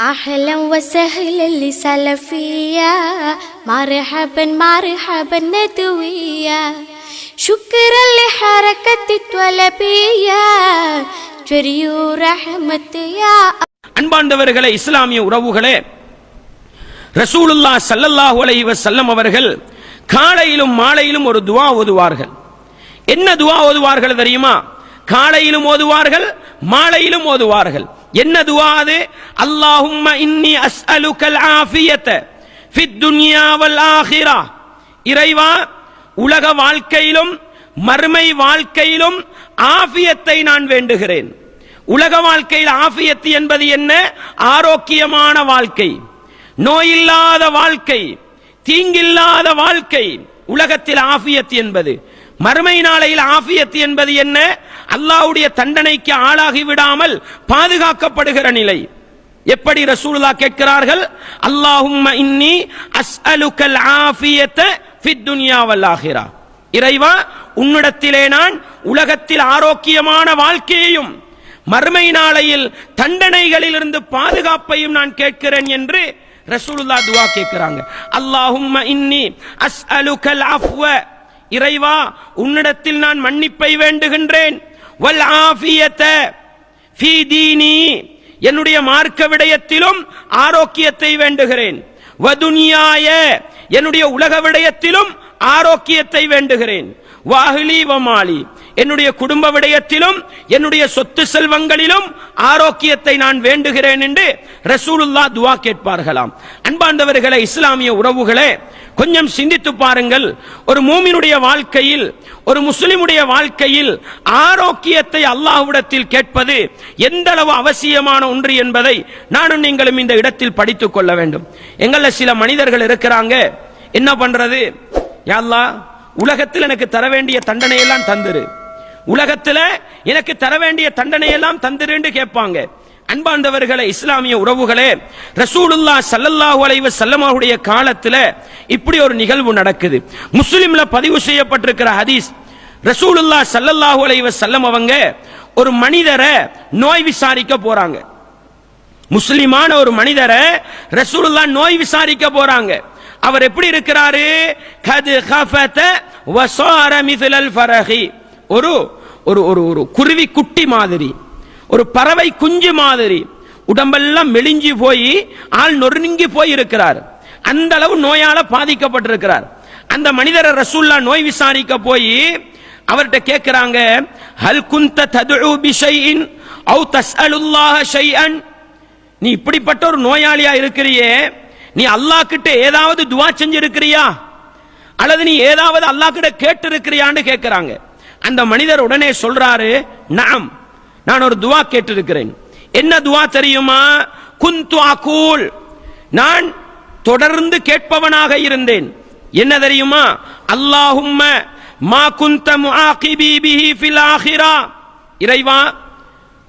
أهلا وسهلا لسلفية مرحبا مرحبا ندوية شكرا لحركة الطلبية جريو رحمة يا அன்பாண்டவர்களே இஸ்லாமிய உறவுகளே ரசூலுல்லாஹ் ஸல்லல்லாஹு அலைஹி வஸல்லம் அவர்கள் காலையிலும் மாலையிலும் ஒரு துவா ஓதுவார்கள் என்ன துவா ஓதுவார்கள் தெரியுமா காலையிலும் ஓதுவார்கள் மாலையிலும் ஓதுவார்கள் என்ன துவா அது? அல்லாஹும்ம இன்னி அஸ்அலுக்கல் ஆஃபியத ஃபித் துன்யா வல் ஆஹிரா. இறைவா உலக வாழ்க்கையிலும் மறுமை வாழ்க்கையிலும் ஆஃபியத்தை நான் வேண்டுகிறேன். உலக வாழ்க்கையில் ஆஃபியத்து என்பது என்ன? ஆரோக்கியமான வாழ்க்கை. நோயில்லாத வாழ்க்கை தீங்கில்லாத வாழ்க்கை உலகத்தில் ஆஃபியத் என்பது. மறுமை நாளையில் ஆஃபியத் என்பது என்ன? அல்லாஹ்வுடைய தண்டனைக்கு ஆளாகி விடாமல் பாதுகாக்கப்படுகிற நிலை. எப்படி ரசூலுல்லாஹ் கேட்கிறார்கள்? அல்லாஹும்ம இன்னி அஸ்அலுக்கல் ஆஃபியத்த ஃபித் துன்யா வல் இறைவா உன்னிடத்திலே நான் உலகத்தில் ஆரோக்கியமான வாழ்க்கையையும் மறுமை நாளையில் தண்டனைகளிலிருந்து பாதுகாப்பையும் நான் கேட்கிறேன் என்று ரசூலுல்லா துவா கேட்கிறாங்க. அல்லாஹும்ம இன்னி அஸ்அலுக்கல் அஃவ இறைவா உன்னிடத்தில் நான் மன்னிப்பை வேண்டுகின்றேன். வல் ஆஃபியத்த ஃபீ தீனி என்னுடைய மார்க்க விடயத்திலும் ஆரோக்கியத்தை வேண்டுகிறேன். வதுனியாய என்னுடைய உலக விடயத்திலும் ஆரோக்கியத்தை வேண்டுகிறேன். வாஹிலி வமாலி என்னுடைய குடும்ப விடயத்திலும் என்னுடைய சொத்து செல்வங்களிலும் ஆரோக்கியத்தை நான் வேண்டுகிறேன் என்று ரசூலுல்லா துவா கேட்பார்களாம். அன்பாண்டவர்களே இஸ்லாமிய உறவுகளே கொஞ்சம் சிந்தித்து பாருங்கள். ஒரு மூமினுடைய வாழ்க்கையில் ஒரு முஸ்லிமுடைய வாழ்க்கையில் ஆரோக்கியத்தை அல்லாஹ்விடத்தில் கேட்பது எந்த அளவு அவசியமான ஒன்று என்பதை நானும் நீங்களும் இந்த இடத்தில் படித்துக் கொள்ள வேண்டும். எங்கள சில மனிதர்கள் இருக்கிறாங்க. என்ன பண்றது? யா உலகத்தில் எனக்கு தர வேண்டிய தண்டனையெல்லாம் தந்துரு. உலகத்துல எனக்கு தர வேண்டிய தண்டனையெல்லாம் எல்லாம் கேட்பாங்க. அன்பாண்டவர்களே இஸ்லாமிய உறவுகளே ரசூலுல்லா சல்லல்லாஹு அலைவ சல்லமாவுடைய காலத்தில் காலத்துல இப்படி ஒரு நிகழ்வு நடக்குது. முஸ்லிம்ல பதிவு செய்யப்பட்டிருக்கிற ஹதீஸ் ரசூலுல்லா சல்லல்லாஹு அலைவ சல்லம் அவங்க ஒரு மனிதரை நோய் விசாரிக்க போறாங்க. முஸ்லிமான ஒரு மனிதரை ரசூலுல்லா நோய் விசாரிக்க போறாங்க. அவர் எப்படி இருக்கிறாரு? கது கஃபத வசார மிதுலல் ஃபரஹி. ஒரு ஒரு ஒரு ஒரு குருவி குட்டி மாதிரி ஒரு பறவை குஞ்சு மாதிரி உடம்பெல்லாம் மெலிஞ்சு போய் ஆள் நொறுங்கி போய் இருக்கிறார் அந்த அளவு நோயால பாதிக்கப்பட்டிருக்கிறார். அந்த மனிதரை ரசூல்லா நோய் விசாரிக்க போய் அவர்கிட்ட கேட்கிறாங்க ஹல் குந்த ததுஉ பிஷைஇன் அவு தஸ்அலுல்லாஹ ஷைஅன். நீ இப்படிப்பட்ட ஒரு நோயாளியா இருக்கிறியே நீ அல்லாஹ் கிட்ட ஏதாவது துவா செஞ்சிருக்கிறியா? அல்லது நீ ஏதாவது அல்லாஹ் கிட்ட கேட்டு இருக்கிறியான்னு கேட்கிறாங்க அந்த மனிதர் உடனே சொல்றாரு நாம் நான் ஒரு துவா கேட்டிருக்கிறேன். என்ன துவா தெரியுமா? குந்து அகூல். நான் தொடர்ந்து கேட்பவனாக இருந்தேன். என்ன தெரியுமா? அல்லாஹும்ம மா குந்த முஆகிபி பிஹி ஃபில் இறைவா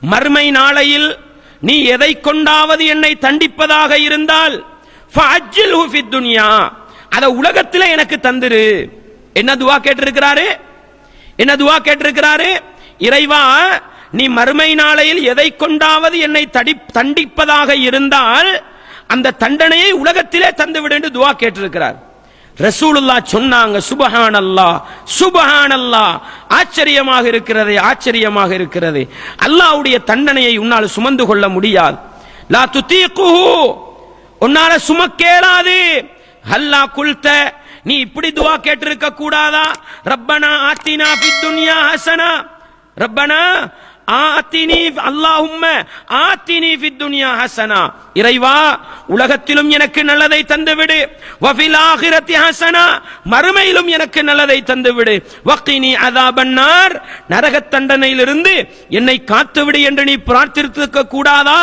மர்மை நாளையில் நீ எதை கொண்டாவது என்னை தண்டிப்பதாக இருந்தால் ஃபஅஜ்ஜில்ஹு ஃபித் துன்யா. அத உலகத்தில் எனக்கு தந்துரு. என்ன துவா கேட்டிருக்கிறாரு? என்ன துவா கேட்டிருக்கிறாரு? இறைவா நீ மறுமை நாளையில் எதை கொண்டாவது என்னை தடி தண்டிப்பதாக இருந்தால் அந்த தண்டனையை உலகத்திலே தந்து விடு என்று துவா கேட்டிருக்கிறார். ரசூலுல்லா சொன்னாங்க சுபஹான் அல்லாஹ் சுபஹான் அல்லாஹ் ஆச்சரியமாக இருக்கிறது ஆச்சரியமாக இருக்கிறது. அல்லாஹ்வுடைய தண்டனையை உன்னால் சுமந்து கொள்ள முடியாது. லா துத்தீக்குஹு உன்னால சுமக்கேலாது. ஹல்லா குல்த நீ இப்படி துவா கேட்டிருக்க கூடாதா? ரப்பனா ஆத்தினா ஃபித் துன்யா ஹசனா. ரப்பனா ஆத்தினி அல்லாஹும்ம ஆத்தினி ஃபித் துன்யா ஹசனா. இறைவா உலகத்திலும் எனக்கு நல்லதை தந்துவிடு. வஃபில் ஆகிரத்தி ஹசனா மறுமையிலும் எனக்கு நல்லதை தந்துவிடு. வக்கினி அதாபன்னார் நரக தண்டனையிலிருந்து என்னை காத்துவிடு என்று நீ பிரார்த்தித்திருக்க கூடாதா?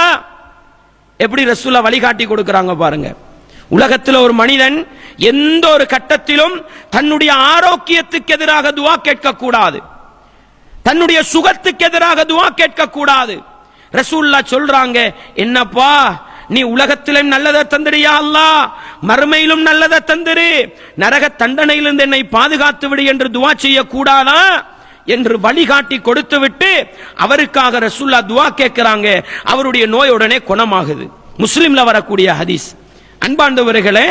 எப்படி ரசூலா வழிகாட்டி கொடுக்குறாங்க பாருங்க. உலகத்தில் ஒரு மனிதன் எந்த ஒரு கட்டத்திலும் தன்னுடைய ஆரோக்கியத்துக்கு எதிராக துவா கேட்கக்கூடாது. தன்னுடைய சுகத்துக்கு எதிராக துவா கேட்கக்கூடாது. ரசூல்லா சொல்றாங்க என்னப்பா நீ உலகத்திலும் நல்லதை தந்துடுயா அல்லாஹ்? மறுமையிலும் நல்லதை தந்துரு. நரக தண்டனையிலிருந்து என்னை பாதுகாத்து விடு என்று துவா செய்யக்கூடாதா? என்று வழிகாட்டி கொடுத்து விட்டு அவருக்காக ரசூல்லா துவா கேட்கிறாங்க. அவருடைய நோய் உடனே குணமாகுது. முஸ்லிம்ல வரக்கூடிய ஹதீஸ். அன்பாண்டவர்களே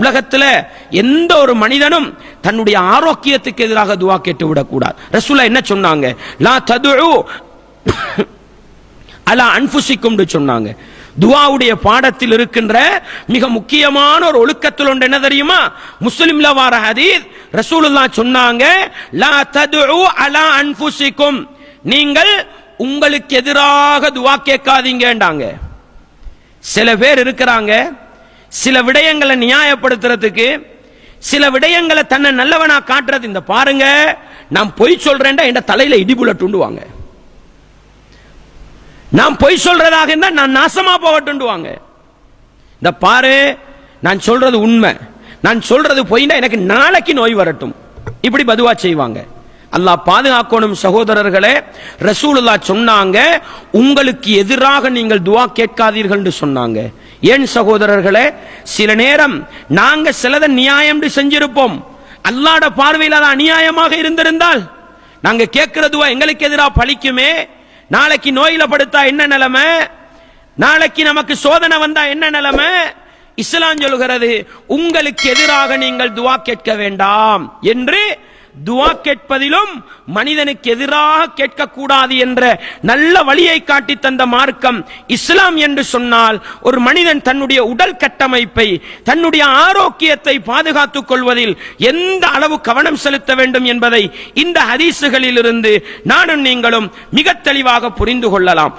உலகத்துல எந்த ஒரு மனிதனும் தன்னுடைய ஆரோக்கியத்துக்கு எதிராக துவா கேட்டு விடக்கூடாது. ரசூலா என்ன சொன்னாங்க? லா ததுஉ அலா அன்புசிக்கும் சொன்னாங்க. துவாவுடைய பாடத்தில் இருக்கின்ற மிக முக்கியமான ஒரு ஒழுக்கத்தில் ஒன்று என்ன தெரியுமா? முஸ்லிம்ல வார ஹதீஸ் ரசூலுல்லா சொன்னாங்க லா ததுஉ அலா அன்புசிக்கும் நீங்கள் உங்களுக்கு எதிராக துவா கேட்காதீங்கன்றாங்க. சில பேர் இருக்கிறாங்க சில விடயங்களை நியாயப்படுத்துறதுக்கு சில விடயங்களை தன்னை நல்லவனா காட்டுறது இந்த பாருங்க நான் பொய் சொல்றேன்டா என் தலையில தூண்டுவாங்க நான் பொய் சொல்றதாக இருந்தா நான் நாசமா போகட்டுண்டுவாங்க இந்த பாரு நான் சொல்றது உண்மை. நான் சொல்றது பொய்னா எனக்கு நாளைக்கு நோய் வரட்டும். இப்படி பதுவா செய்வாங்க. அல்லாஹ் பாதுகாக்கணும் சகோதரர்களே ரசூலுல்லா சொன்னாங்க உங்களுக்கு எதிராக நீங்கள் துவா கேட்காதீர்கள் என்று சொன்னாங்க. ஏன் சகோதரர்களே சில நேரம் நாங்க சிலதை நியாயம் செஞ்சிருப்போம். அல்லாட பார்வையில் அது அநியாயமாக இருந்திருந்தால் நாங்க கேட்கிற துவா எங்களுக்கு எதிராக பலிக்குமே நாளைக்கு நோயில படுத்தா என்ன நிலைமை? நாளைக்கு நமக்கு சோதனை வந்தா என்ன நிலைமை? இஸ்லாம் சொல்கிறது உங்களுக்கு எதிராக நீங்கள் துவா கேட்க வேண்டாம் என்று துவா கேட்பதிலும் மனிதனுக்கு எதிராக கேட்கக்கூடாது என்ற நல்ல வழியை காட்டி தந்த மார்க்கம் இஸ்லாம் என்று சொன்னால் ஒரு மனிதன் தன்னுடைய உடல் கட்டமைப்பை தன்னுடைய ஆரோக்கியத்தை பாதுகாத்துக் கொள்வதில் எந்த அளவு கவனம் செலுத்த வேண்டும் என்பதை இந்த ஹதீசுகளில் இருந்து நானும் நீங்களும் மிக தெளிவாக புரிந்து கொள்ளலாம்.